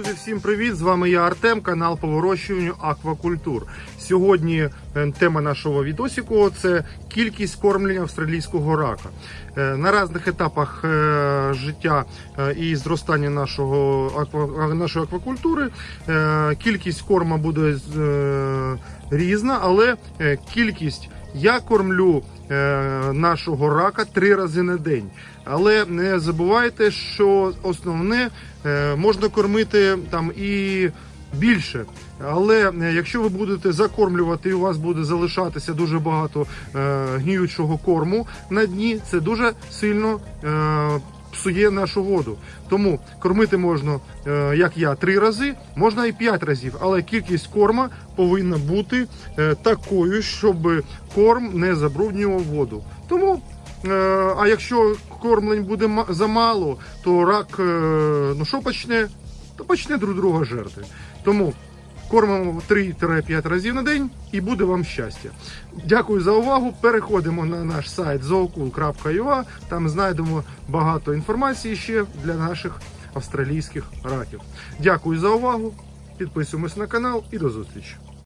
Друзі, всім привіт! З вами я Артем, канал по вирощуванню аквакультур. Сьогодні е, тема нашого відосіку це кількість кормлення австралійського рака. Е, На різних етапах е, життя і зростання нашого нашої аквакультури кількість корма буде різна, але кількість я кормлю нашого рака три рази на день. Але не забувайте, що основне е, можна кормити там і більше. Але е, якщо ви будете закормлювати і у вас буде залишатися дуже багато е, гніючого корму на дні, це дуже сильно е, псує нашу воду. Тому кормити можна, е, як я, три рази, можна і п'ять разів, але кількість корма повинна бути е, такою, щоб корм не забруднював воду. Тому Е, А якщо кормлень буде замало, то рак ну що почне? То почне друг друга жерти. Тому кормимо 3-5 разів на день і буде вам щастя. Дякую за увагу. Переходимо на наш сайт zookul.ua. Там знайдемо багато інформації ще для наших австралійських раків. Дякую за увагу. Підписуємось на канал і до зустрічі.